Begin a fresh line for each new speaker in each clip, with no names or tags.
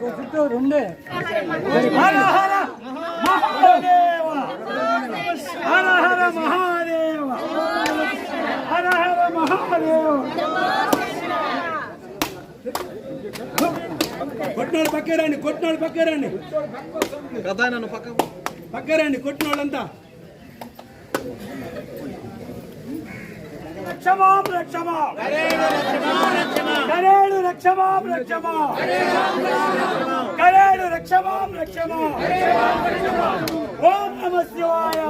రెండే హర హర మహాదేవ హర హర మహాదేవ హర హర మహాదేవ కొట్టినోళ్ళు పక్కరండి కొట్టినోళ్ళు పక్కరండి
కదా నన్ను పక్క
పక్కరండి కొట్టినోళ్ళంతా. రక్షమాం రక్షమాం. కరేడు రక్షమాం రక్షమాం. కరేడు రక్షమాం రక్షమాం ఓం నమ శివాయ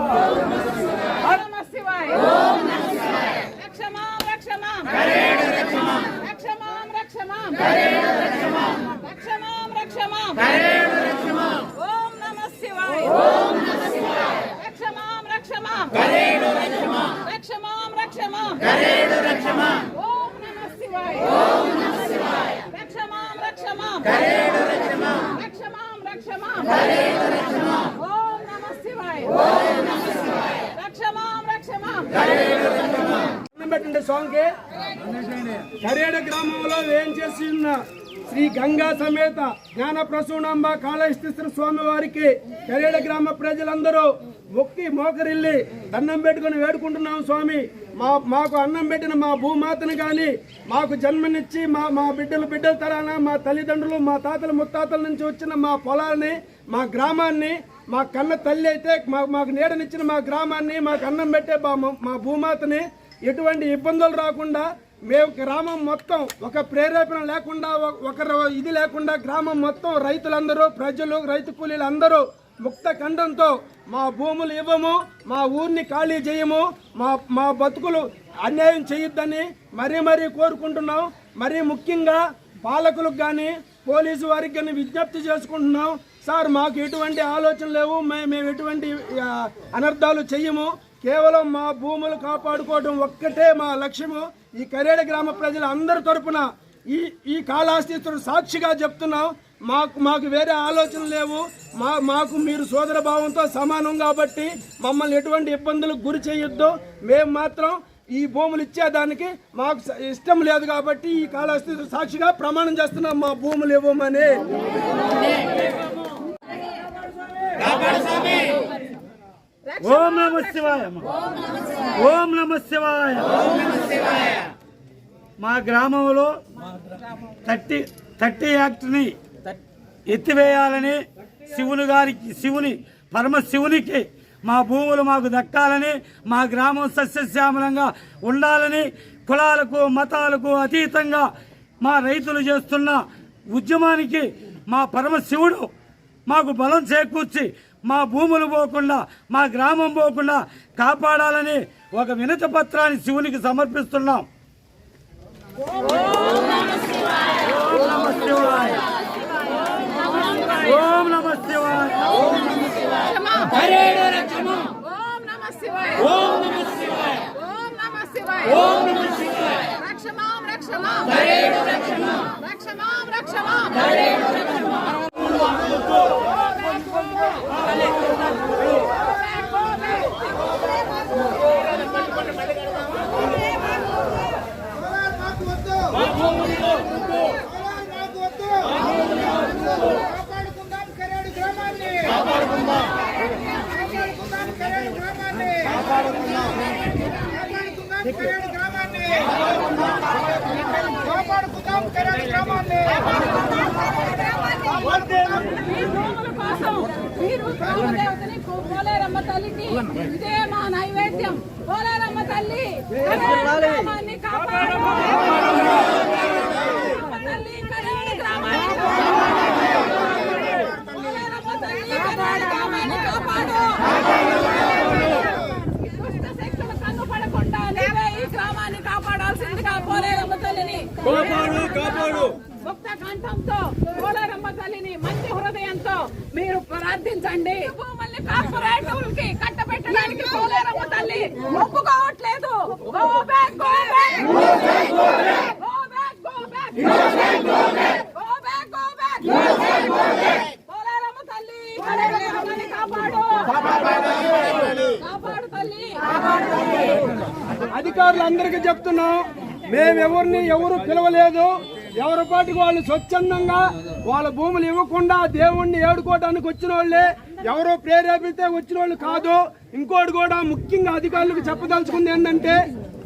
నమ శివాయ ఓం నమ శివాయ రక్షమాం రక్షమాం కరేణ రక్షమాం రక్షమాం రక్షమాం కరేణ రక్షమాం రక్షమాం రక్షమాం కరేణ రక్షమాం ఓం నమ శివాయ ఓం నమ శివాయ రక్షమాం రక్షమాం కరేణ రక్షమాం రక్షమాం రక్షమాం కరేణ రక్షమాం ఓం నమ శివాయ ఓం నమ శివాయ రక్షమాం రక్షమాం కరేణ రక్షమాం రక్షమాం రక్షమాం కరేణ రక్షమాం ఓం నమ శివాయ ఓం నమ శివాయ రక్షమాం రక్షమాం
దండం పెట్టండి స్వామికి కరేడ గ్రామంలో ఏం చేసి ఉన్న శ్రీ గంగా సమేత జ్ఞాన ప్రసూనాంబ కాళహస్తీశ్వర స్వామి వారికి కరేడ గ్రామ ప్రజలందరూ మొక్కి మోకరిల్లి దండం పెట్టుకుని వేడుకుంటున్నాం స్వామి. మా మాకు అన్నం పెట్టిన మా భూమాతను కానీ మాకు జన్మనిచ్చి మా మా బిడ్డలు బిడ్డల తరాన మా తల్లిదండ్రులు మా తాతల ముత్తాతల నుంచి వచ్చిన మా పొలాన్ని మా గ్రామాన్ని మా కన్న తల్లి అయితే మా మాకు నీడనిచ్చిన మా గ్రామాన్ని మాకు అన్నం పెట్టే మా మా భూమాతని ఎటువంటి ఇబ్బందులు రాకుండా మేము గ్రామం మొత్తం ఒక ప్రేరేపణ లేకుండా ఒక- ఒకరు ఇది లేకుండా గ్రామం మొత్తం రైతులందరూ ప్రజలు రైతు కూలీలు అందరూ ముక్త ఖండంతో మా భూములు ఇవ్వము మా ఊరిని ఖాళీ చేయము మా మా బతుకులు అన్యాయం చేయొద్దని మరీ మరీ కోరుకుంటున్నాం. మరీ ముఖ్యంగా పాలకులకు కానీ పోలీసు వారికి కానీ విజ్ఞప్తి చేసుకుంటున్నాం. సార్ మాకు ఎటువంటి ఆలోచన లేవు. మేము ఎటువంటి అనర్థాలు చెయ్యము. కేవలం మా భూములు కాపాడుకోవడం ఒక్కటే మా లక్ష్యము. ఈ కరేడ గ్రామ ప్రజల అందరి తరపున ఈ ఈ కాళాస్తీశ్వరుడు సాక్షిగా చెప్తున్నాం. మాకు మాకు వేరే ఆలోచన లేవు. మా మాకు మీరు సోదర భావంతో సమానం కాబట్టి మమ్మల్ని ఎటువంటి ఇబ్బందులకు గురి చేయొద్దు. మేము మాత్రం ఈ భూములు ఇచ్చేదానికి మాకు ఇష్టం లేదు కాబట్టి ఈ కాళాస్తీశ్వరుడు సాక్షిగా ప్రమాణం చేస్తున్నాం. మా భూములు ఇవ్వమని. ఓం నమ శివాయ. ఓం నమ శివాయ. మా గ్రామంలో థర్టీ థర్టీ యాక్ట్ని ఎత్తివేయాలని శివుని గారికి శివుని పరమశివునికి మా భూములు మాకు దక్కాలని మా గ్రామం సస్యశ్యామలంగా ఉండాలని కులాలకు మతాలకు అతీతంగా మా రైతులు చేస్తున్న ఉద్యమానికి మా పరమశివుడు మాకు బలం చేకూర్చి మా భూములు పోకుండా మా గ్రామం పోకుండా కాపాడాలని ఒక వినత పత్రాన్ని శివునికి సమర్పిస్తున్నాం. ఓం నమ శివాయ.
రక్షమాం ఓం నమ శివాయ ఓం
పెరడు గ్రామాన్ని కాపాడుకుందాం
నైవేద్యం. పోలేరమ్మ తల్లి కాపాడు. తల్లిని
కాపాడు కాపాడు.
ముక్త కంఠంతో పోలేరమ్మ తల్లిని మంచి హృదయంతో మీరు ప్రార్థించండి. భూముల్ని కార్పొరేటర్లకి కట్టబెట్టడానికి పోలేరమ్మ తల్లి ఒప్పుకోవట్లేదు go back go back go back go back go back go back go back Poleramma తల్లి కాపాడు. కాపాడు తల్లి.
అధికారులందరికీ చెప్తున్నాం. మేమెవరిని ఎవరు పిలవలేదు. ఎవరి పాటికి వాళ్ళు స్వచ్ఛందంగా వాళ్ళ భూములు ఇవ్వకుండా దేవుణ్ణి ఏడుకోవడానికి వచ్చిన వాళ్ళే ఎవరో ప్రేరేపితే వచ్చిన వాళ్ళు కాదు. ఇంకోటి కూడా ముఖ్యంగా అధికారులకు చెప్పదలుచుకుంది ఏంటంటే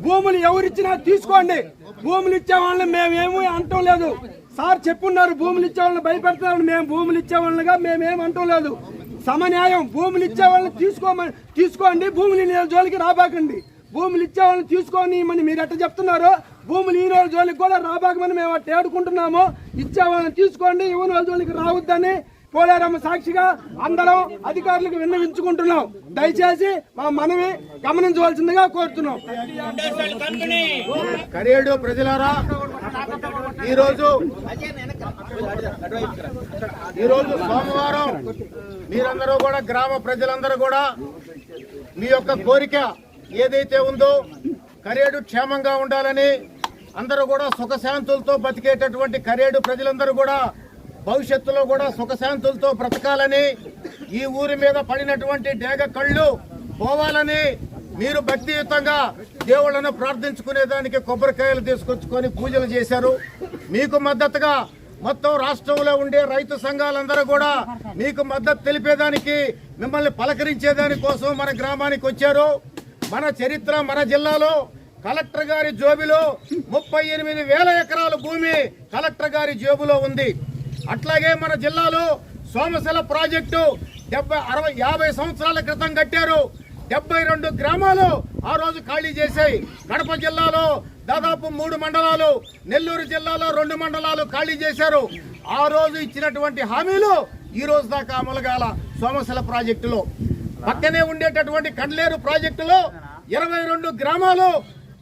భూములు ఎవరిచ్చినా తీసుకోండి. భూములు ఇచ్చే వాళ్ళని మేమేమీ అంటం లేదు. సార్ చెప్పున్నారు భూములు ఇచ్చే వాళ్ళని భయపెడతారని మేము భూములు ఇచ్చే వాళ్ళనిగా మేమేం అంటం లేదు. సమన్యాయం భూములు ఇచ్చే వాళ్ళని తీసుకోమని తీసుకోండి. భూములు జోలికి రాబాకండి. భూములు ఇచ్చే వాళ్ళని తీసుకొని మరి మీరు ఎట్ట చెప్తున్నారు భూములు ఈ రోజు జోలికి కూడా రాబాకమని మేము తేడుకుంటున్నాము ఏడుకుంటున్నాము ఇచ్చే తీసుకోండి ఇవ్వని వాళ్ళ జోలికి రావద్దని పోలేరమ్మ సాక్షిగా అందరం అధికారులకు విన్నవించుకుంటున్నాం. దయచేసి మా మనవి గమనించవలసిందిగా కోరుతున్నాం.
కరేడు ప్రజలారా ఈరోజు ఈరోజు సోమవారం మీరందరూ కూడా గ్రామ ప్రజలందరూ కూడా మీ యొక్క కోరిక ఏదైతే ఉందో కరేడు క్షేమంగా ఉండాలని అందరూ కూడా సుఖశాంతులతో బతికేటటువంటి కరేడు ప్రజలందరూ కూడా భవిష్యత్తులో కూడా సుఖశాంతులతో బ్రతకాలని ఈ ఊరి మీద పడినటువంటి డేగ కళ్ళు పోవాలని మీరు భక్తియుతంగా దేవుళ్ళను ప్రార్థించుకునే దానికి కొబ్బరికాయలు తీసుకొచ్చుకొని పూజలు చేశారు. మీకు మద్దతుగా మొత్తం రాష్ట్రంలో ఉండే రైతు సంఘాలందరూ కూడా మీకు మద్దతు తెలిపేదానికి మిమ్మల్ని పలకరించేదాని కోసం మన గ్రామానికి వచ్చారు. మన చరిత్ర మన జిల్లాలో కలెక్టర్ గారి జోబిలో ముప్పై ఎనిమిది వేల ఎకరాల భూమి కలెక్టర్ గారి జేబులో ఉంది. అట్లాగే మన జిల్లాలో సోమశిల ప్రాజెక్టు డెబ్బై అరవై యాభై సంవత్సరాల క్రితం కట్టారు. డెబ్బై రెండు గ్రామాలు ఆ రోజు ఖాళీ చేశాయి. కడప జిల్లాలో దాదాపు మూడు మండలాలు నెల్లూరు జిల్లాలో రెండు మండలాలు ఖాళీ చేశారు. ఆ రోజు ఇచ్చినటువంటి హామీలు ఈ రోజు దాకా అమలు కాల సోమశిల ప్రాజెక్టులో. పక్కనే ఉండేటటువంటి కండ్లేరు ప్రాజెక్టులో ఇరవై రెండు గ్రామాలు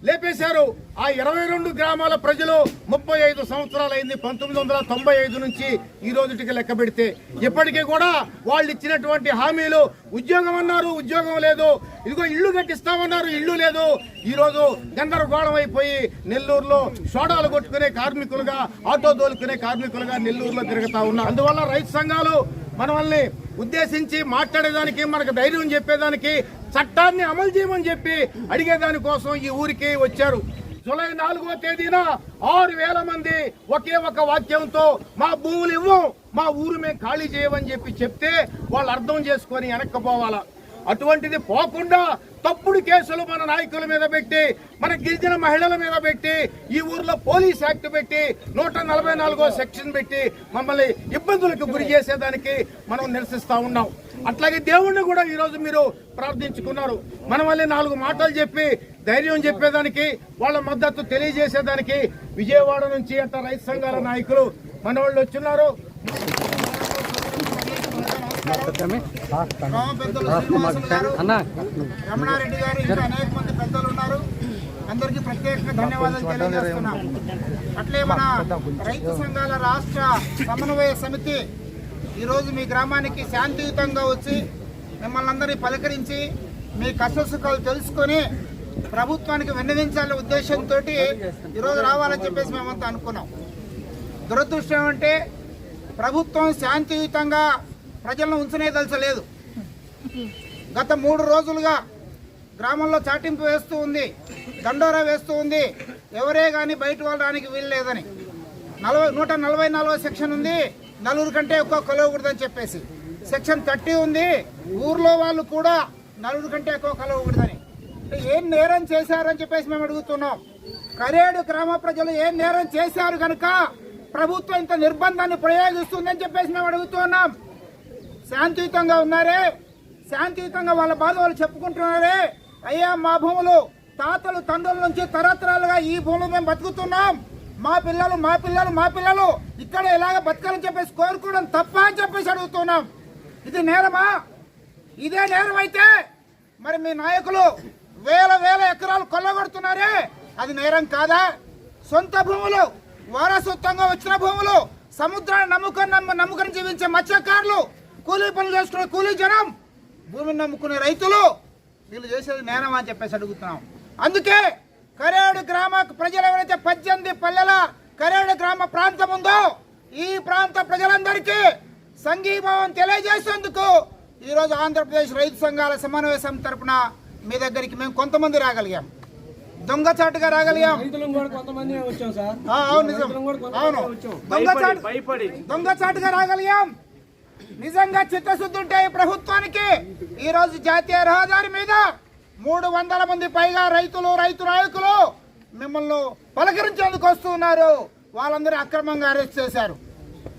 లేపేశారు. ఆ ఇరవై రెండు గ్రామాల ప్రజలు ముప్పై ఐదు సంవత్సరాలైంది పంతొమ్మిది వందల తొంభై ఐదు నుంచి ఈ రోజుటికి లెక్క పెడితే. ఇప్పటికీ కూడా వాళ్ళు ఇచ్చినటువంటి హామీలు ఉద్యోగం అన్నారు ఉద్యోగం లేదు. ఇదిగో ఇల్లు కట్టిస్తామన్నారు ఇల్లు లేదు. ఈ రోజు గందరగోళం అయిపోయి నెల్లూరులో సోడాలు కొట్టుకునే కార్మికులుగా ఆటో దోలుకునే కార్మికులుగా నెల్లూరులో తిరుగుతా ఉన్నారు. అందువల్ల రైతు సంఘాలు మనల్ని ఉద్దేశించి మాట్లాడేదానికి మనకు ధైర్యం చెప్పేదానికి చట్టాన్ని అమలు చేయమని చెప్పి అడిగేదాని కోసం ఈ ఊరికి వచ్చారు. జూలై నాలుగో తేదీన ఆరు వేల మంది ఒకే ఒక వాక్యంతో మా భూములు ఇవ్వం మా ఊరు మేము ఖాళీ చేయమని చెప్పి చెప్తే వాళ్ళు అర్థం చేసుకొని వెనక్కపోవాలా అటువంటిది పోకుండా తప్పుడు కేసులు మన నాయకుల మీద పెట్టి మన గిరిజన మహిళల మీద పెట్టి ఈ ఊర్లో పోలీస్ యాక్ట్ పెట్టి నూట నలభై నాలుగో సెక్షన్ పెట్టి మమ్మల్ని ఇబ్బందులకు గురి చేసేదానికి మనం నిరసిస్తూ ఉన్నాం. అట్లాగే దేవుణ్ణి కూడా ఈరోజు మీరు ప్రార్థించుకున్నారు. మన వల్లే నాలుగు మాటలు చెప్పి ధైర్యం చెప్పేదానికి వాళ్ళ మద్దతు తెలియజేసేదానికి విజయవాడ నుంచి అట్లా రైతు సంఘాల నాయకులు మన వాళ్ళు వచ్చున్నారు.
గారు రమణారెడ్డి గారు ఇంకా అనేక మంది పెద్దలు ఉన్నారు అందరికీ ప్రత్యేకంగా ధన్యవాదాలు తెలియజేస్తున్నాం. అట్లే మన రైతు సంఘాల రాష్ట్ర సమన్వయ సమితి ఈరోజు మీ గ్రామానికి శాంతియుతంగా వచ్చి మిమ్మల్ని అందరినీ పలకరించి మీ కష్ట సుఖాలు తెలుసుకొని ప్రభుత్వానికి విన్నవించాలనే ఉద్దేశంతో ఈరోజు రావాలని చెప్పేసి మేమంతా అనుకున్నాం. దురదృష్టం అంటే ప్రభుత్వం శాంతియుతంగా ప్రజలను ఉంచనే దలచలేదు. గత మూడు రోజులుగా గ్రామంలో చాటింపు వేస్తూ ఉంది దండోరా వేస్తూ ఉంది. ఎవరే కానీ బయట వాళ్ళడానికి వీలు లేదని. నలభై నూట నలభై నాలుగో సెక్షన్ ఉంది నలుగురు కంటే ఎక్కువ కలవకూడదని చెప్పేసి. సెక్షన్ థర్టీ ఉంది ఊర్లో వాళ్ళు కూడా నలుగురు కంటే ఎక్కువ కలవకూడదని. ఏం నేరం చేశారని చెప్పేసి మేము అడుగుతున్నాం. కరేడు గ్రామ ప్రజలు ఏం నేరం చేశారు కనుక ప్రభుత్వం ఇంత నిర్బంధాన్ని ప్రయోగిస్తుందని చెప్పేసి మేము అడుగుతున్నాం. శాంతియుతంగా ఉన్నారే? శాంతియుతంగా వాళ్ళ బాధ వాళ్ళు చెప్పుకుంటున్నారే? అయ్యా మా భూములు తాతలు తండ్రుల నుంచి తరతరాలుగా ఈ భూములు మేము బతుకుతున్నాం. మా పిల్లలు మా పిల్లలు మా పిల్లలు ఇక్కడ ఇలాగ బతకాలని చెప్పేసి కోరుకోవడం తప్ప అని చెప్పేసి అడుగుతున్నాం. ఇది నేరమా? ఇదే నేరం అయితే మరి మీ నాయకులు వేల వేల ఎకరాలు కొల్లగొడుతున్నారే? అది నేరం కాదా? సొంత భూములు వారసత్వంగా వచ్చిన భూములు సముద్రాన్ని నమ్ముకొని నమ్ము నమ్ముకొని జీవించే మత్స్యకారులు కూలీ పనులు చేసుకునే కూలీ జనం భూమిని నమ్ముకునే రైతులు వీళ్ళు చేసేది నేరం అని చెప్పేసి అడుగుతున్నాం. అందుకే కరేడు గ్రామ ప్రజలు ఎవరైతే పద్దెనిమిది పల్లెల కరేడు గ్రామ ప్రాంతం ఉందో ఈ ప్రాంత ప్రజలందరికీ సంఘీభావం తెలియజేసేందుకు ఈరోజు ఆంధ్రప్రదేశ్ రైతు సంఘాల సమన్వయ సమితి తరపున మీ దగ్గరికి మేము కొంతమంది రాగలిగాం. దొంగచాటుగా రాగలిగాం.
రైతులం కూడా కొంతమంది వచ్చాం సార్.
ఆ, అవును నిజం. అవును. దొంగచాటు దొంగచాటుగా రాగలిగాం. నిజంగా చిత్తశుద్ధి ఉంటే ఈ ప్రభుత్వానికి ఈ రోజు జాతీయ రహదారి మీద మూడు వందల మంది పైగా రైతులు రైతు నాయకులు మిమ్మల్ని పలకరించేందుకు వస్తున్నారు వాళ్ళందరూ అక్రమంగా అరెస్ట్ చేశారు.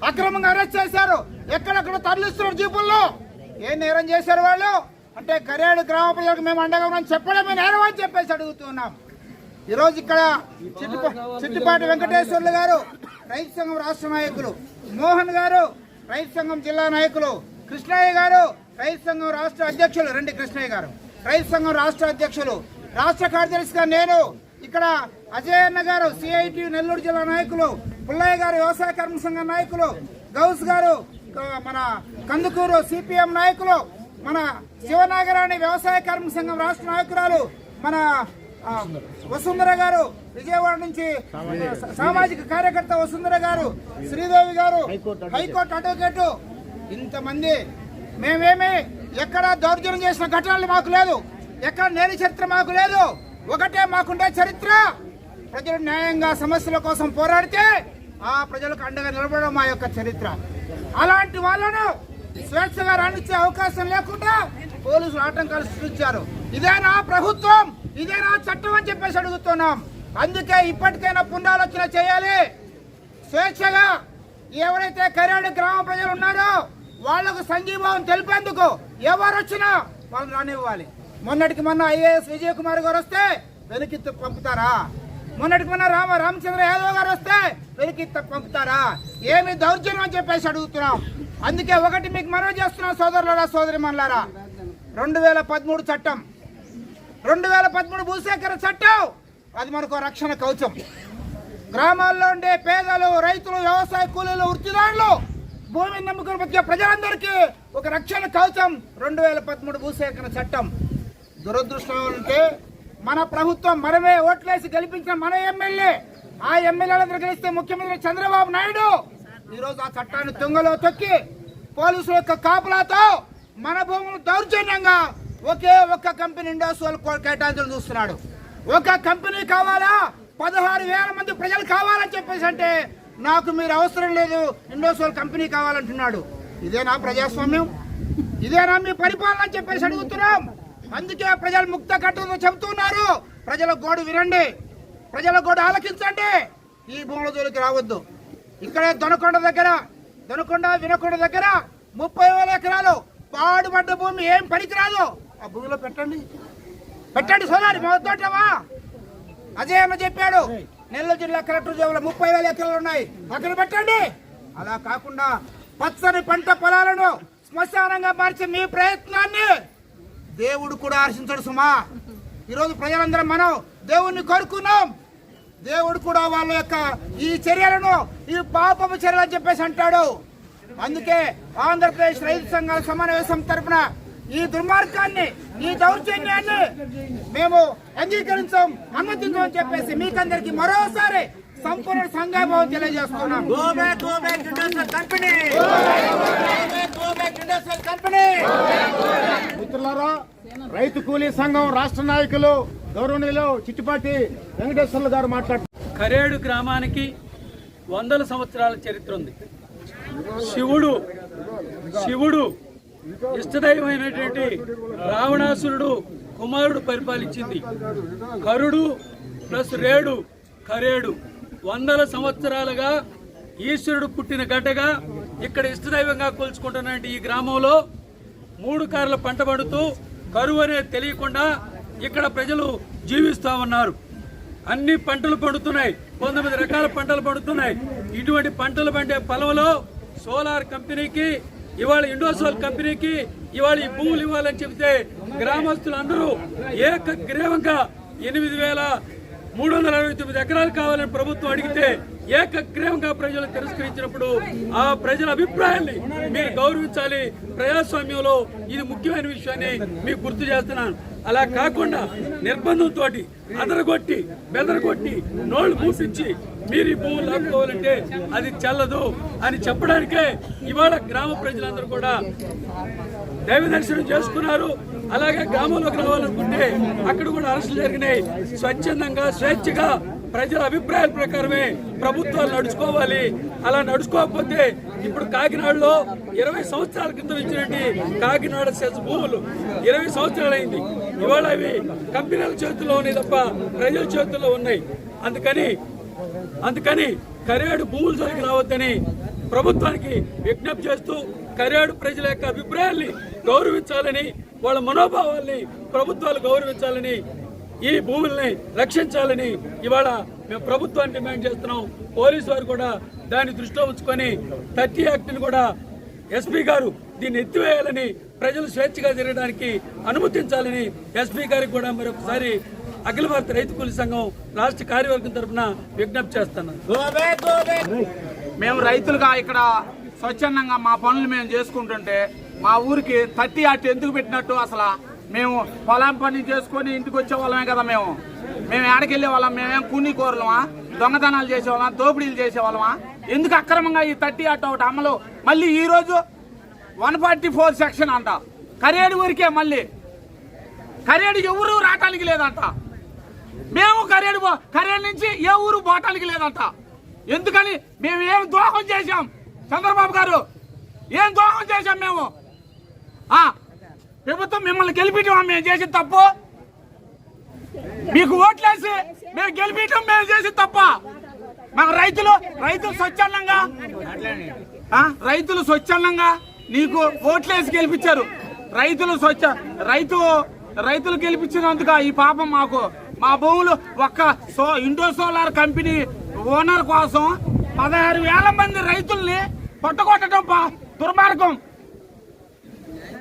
అక్రమంగా అరెస్ట్ చేశారు. ఎక్కడెక్కడ తరలిస్తున్నారు జీపుల్లో? ఏం నేరం చేశారు వాళ్ళు? అంటే కరేడు గ్రామ ప్రజలకు మేము అండగా ఉన్నాం చెప్పడమే నేరం అని చెప్పేసి అడుగుతున్నాం ఈరోజు ఇక్కడ చిట్టిపా చిట్టిపాటి వెంకటేశ్వర్లు గారు రైతు సంఘం రాష్ట్ర నాయకులు మోహన్ గారు రైతు సంఘం జిల్లా నాయకులు కృష్ణయ్య గారు రైతు సంఘం రాష్ట్ర అధ్యక్షులు. రెండు కృష్ణయ్య గారు. రైతు సంఘం రాష్ట్ర అధ్యక్షులు. రాష్ట్ర కార్యదర్శిగా నేను ఇక్కడ అజయ్ అన్న గారు సిఐటి నెల్లూరు జిల్లా నాయకులు పుల్లయ్య గారు వ్యవసాయ కర్మ సంఘం నాయకులు గౌస్ గారు మన కందుకూరు సిపిఎం నాయకులు మన శివనాగరాణి వ్యవసాయ కర్మ సంఘం రాష్ట్ర నాయకురాలు మన వసుంధర గారు విజయవాడ నుంచి సామాజిక కార్యకర్త వసుంధర గారు శ్రీదేవి గారు హైకోర్టు అడ్వకేటు. ఇంతమంది మేమేమి ఎక్కడ దౌర్జన్యం చేసిన ఘటనలు మాకు లేదు. ఎక్కడ నేర చరిత్ర మాకు లేదు. ఒకటే మాకుండే చరిత్ర. ప్రజలు న్యాయంగా సమస్యల కోసం పోరాడితే ఆ ప్రజలకు అండగా నిలబడడం మా యొక్క చరిత్ర. అలాంటి వాళ్ళను స్వేచ్ఛగా రాణించే అవకాశం లేకుండా పోలీసులు ఆటంకాలు సృష్టించారు. ఇదేనా ప్రభుత్వం ఇదేనా చట్టం అని చెప్పేసి అడుగుతున్నాం. అందుకే ఇప్పటికైనా పునరాలోచన చేయాలి. స్వేచ్ఛగా ఎవరైతే కరేడు గ్రామ ప్రజలు ఉన్నారో వాళ్ళకు సంఘీభావం తెలిపేందుకు ఎవరు వచ్చినా వాళ్ళు రానివ్వాలి. మొన్నటికి మొన్న ఐఏఎస్ విజయ్ కుమార్ గారు వస్తే వెనక్కి పంపుతారా? మొన్నటికి మొన్న రామ రామచంద్ర యాదవ్ గారు వస్తే వెనక్కి పంపుతారా? ఏమి దౌర్జన్యం అని చెప్పేసి అడుగుతున్నాం. అందుకే ఒకటి మీకు మనవి చేస్తున్నాం సోదరులరా సోదరి మనలారా రెండు వేల పదమూడు చట్టం. రెండు వేల పదమూడు భూసేకరణ చట్టం అది మనకు రక్షణ కవచం. గ్రామాల్లో ఉండే పేదలు రైతులు వ్యవసాయ కూలీలు వృత్తిదారులు భూమిని నమ్ముకుని బతికే ప్రజలందరికీ ఒక రక్షణ కవచం. రెండు వేల పదమూడు భూసేకరణ చట్టం. దురదృష్టం అంటే మన ప్రభుత్వం మనమే ఓట్లేసి గెలిపించిన మన ఎమ్మెల్యే. ఆ ఎమ్మెల్యేలందరూ గెలిస్తే ముఖ్యమంత్రి చంద్రబాబు నాయుడు. ఈరోజు ఆ చట్టాన్ని తుంగలో తొక్కి పోలీసుల యొక్క కాపులాతో మన భూములు దౌర్జన్యంగా ఒకే ఒక్క కంపెనీ ఇండోసోల్ కేటాయించడం చూస్తున్నాడు. ఒక కంపెనీ కావాలా? పదహారు వేల మంది ప్రజలు కావాలని చెప్పేసి అంటే నాకు మీరు అవసరం లేదు. ఇండోసోల్ కంపెనీ కావాలంటున్నాడు. ఇదేనా ప్రజాస్వామ్యం. ఇదేనా మీ పరిపాలన అని చెప్పేసి అడుగుతున్నాం. అందుకే ప్రజలు ముక్త కట్టుతో చెబుతున్నారు. ప్రజల గోడు వినండి. ప్రజల గోడు ఆలకించండి. ఈ భూముల జోలికి రావద్దు. ఇక్కడే దొనకొండ దగ్గర దొనకొండ వినకొండ దగ్గర ముప్పై వేల ఎకరాలు పాడుపడ్డ భూమి ఏం పనికిరాదు. ఆ భూమిలో పెట్టండి. పెట్టండి సోదరి మొదటవా అజయ్ అన్న చెప్పాడు నెల్లూరు జిల్లా కలెక్టర్ జోబులో ముప్పై వేల ఎకరాలు ఉన్నాయి అక్కడ పెట్టండి. అలా కాకుండా పచ్చని పంట పొలాలను శ్మశానంగా మార్చే మీ ప్రయత్నాన్ని దేవుడు కూడా హర్షించడు సుమా. ఈరోజు ప్రజలందరం మనం దేవుణ్ణి కోరుకున్నాం. దేవుడు కూడా వాళ్ళ యొక్క ఈ చర్యలను ఈ పాపపు చర్యలు అని చెప్పేసి అంటాడు. అందుకే ఆంధ్రప్రదేశ్ రైతు సంఘాల సమావేశం తరపున ఈ దుర్మార్గాన్ని ఈ దౌర్జన్యాన్ని మేము అంగీకరించాం అనుమతించమని చెప్పేసి మీకందరికి మరోసారి సంపూర్ణ సంఘాభావం తెలియజేస్తున్నాం.
మిత్రులారా రైతు కూలీ సంఘం రాష్ట్ర నాయకులు గౌరవనీయులు చిట్టిపాటి వెంకటేశ్వర్లు గారు మాట్లాడుతున్నారు
కరేడు గ్రామానికి వందల సంవత్సరాల చరిత్ర ఉంది. శివుడు శివుడు ఇష్టదైవమైనటువంటి రావణాసురుడు కుమారుడు పరిపాలించింది. కరుడు ప్లస్ రేడు కరేడు. వందల సంవత్సరాలుగా ఈశ్వరుడు పుట్టిన గడ్డగా ఇక్కడ ఇష్టదైవంగా కోల్చుకుంటున్న ఈ గ్రామంలో మూడు కార్ల పంట పడుతూ కరువు అనేది తెలియకుండా ఇక్కడ ప్రజలు జీవిస్తూ ఉన్నారు. అన్ని పంటలు పండుతున్నాయి. పంతొమ్మిది రకాల పంటలు పండుతున్నాయి. ఇటువంటి పంటలు పండే పొలంలో సోలార్ కంపెనీకి ఇవాళ ఇండోసోల్ కంపెనీకి ఇవాళ ఈ భూములు ఇవ్వాలని చెబితే గ్రామస్తులందరూ ఏకగ్రీవంగా ఎనిమిది వేల మూడు వందల అరవై తొమ్మిది ఎకరాలు కావాలని ప్రభుత్వం అడిగితే ఏకగ్రీవంగా ప్రజలు తిరస్కరించినప్పుడు ఆ ప్రజల అభిప్రాయాన్ని మీరు గౌరవించాలి. ప్రజాస్వామ్యంలో ఇది ముఖ్యమైన విషయాన్ని మీకు గుర్తు చేస్తున్నాను. అలా కాకుండా నిర్బంధంతో అదరగొట్టి బెదరగొట్టి నోళ్ళు మూపించి మీరు ఈ భూములు లాక్కోవాలంటే అది చెల్లదు అని చెప్పడానికే ఇవాళ గ్రామ ప్రజలందరూ కూడా దైవ దర్శనం చేసుకున్నారు. అలాగే గ్రామంలోకి రావాలనుకుంటే అక్కడ కూడా అరెస్టులు జరిగినాయి. స్వచ్ఛందంగా స్వేచ్ఛగా ప్రజల అభిప్రాయాల ప్రకారమే ప్రభుత్వాలు నడుచుకోవాలి. అలా నడుచుకోకపోతే ఇప్పుడు కాకినాడలో ఇరవై సంవత్సరాల క్రితం ఇచ్చినట్టు కాకినాడ సెస్ భూములు ఇరవై సంవత్సరాలు అయింది. ఇవాళ అవి కంపెనీల చేతుల్లో ఉన్నాయి తప్ప ప్రజల చేతుల్లో ఉన్నాయి. అందుకని అందుకని కరేడు భూములు జోలికి రావద్దని ప్రభుత్వానికి విజ్ఞప్తి చేస్తూ కరేడు ప్రజల యొక్క అభిప్రాయాల్ని గౌరవించాలని వాళ్ళ మనోభావాల్ని ప్రభుత్వాలు గౌరవించాలని ఈ భూముల్ని రక్షించాలని ఇవాళ మేము ప్రభుత్వాన్ని డిమాండ్ చేస్తున్నాం. పోలీసు వారు కూడా దాన్ని దృష్టిలో ఉంచుకొని థర్టీ యాక్ట్ని కూడా ఎస్పీ గారు దీన్ని ఎత్తివేయాలని ప్రజలు స్వేచ్ఛగా తిరగడానికి అనుమతించాలని ఎస్పీ గారికి కూడా మరొకసారి అఖిల భారత రైతు కూలి సంఘం రాష్ట్ర కార్యవర్గం తరఫున విజ్ఞప్తి చేస్తున్నాను.
మేము రైతులుగా ఇక్కడ స్వచ్ఛందంగా మా పనులు మేము చేసుకుంటుంటే మా ఊరికి థర్టీ అట్ ఎందుకు పెట్టినట్టు అసలు? మేము పొలం పని చేసుకొని ఇంటికి వచ్చే వాళ్ళమే కదా మేము. మేము ఏడకెళ్ళే వాళ్ళం మేమేం కూని కోరలమా? దొంగతనాలు చేసేవాళ్ళం దోపిడీలు చేసేవాళ్ళమా ఎందుకు అక్రమంగా ఈ థర్టీ అట్ ఒకటి అమలు? మళ్ళీ ఈరోజు వన్ ఫార్టీ ఫోర్ సెక్షన్ అంట. కరేడు ఊరికే మళ్ళీ. కరేడు ఎవరు రావటానికి లేదంట. మేము కరేడు పో- కరేడు నుంచి ఏ ఊరు పోవటానికి లేదంట. ఎందుకని? మేము ఏం దోహం చేశాం? చంద్రబాబు గారు ఏం దోహం చేశాం మేము? ప్రభుత్వం మిమ్మల్ని గెలిపించడం మేము చేసిన తప్పు? మీకు ఓట్లేసి మేము గెలిపించడం మేము చేసిన తప్ప? మాకు రైతులు రైతులు స్వచ్ఛందంగా రైతులు స్వచ్ఛందంగా నీకు ఓట్లేసి గెలిపించారు. రైతులు స్వచ్ఛ రైతు రైతులు గెలిపించినందుక ఈ పాపం మాకు మా భూములు ఒక్క so Indo solar company owner కోసం పదహారు వేల మంది రైతుల్ని పట్టుకొట్టడం దుర్మార్గం.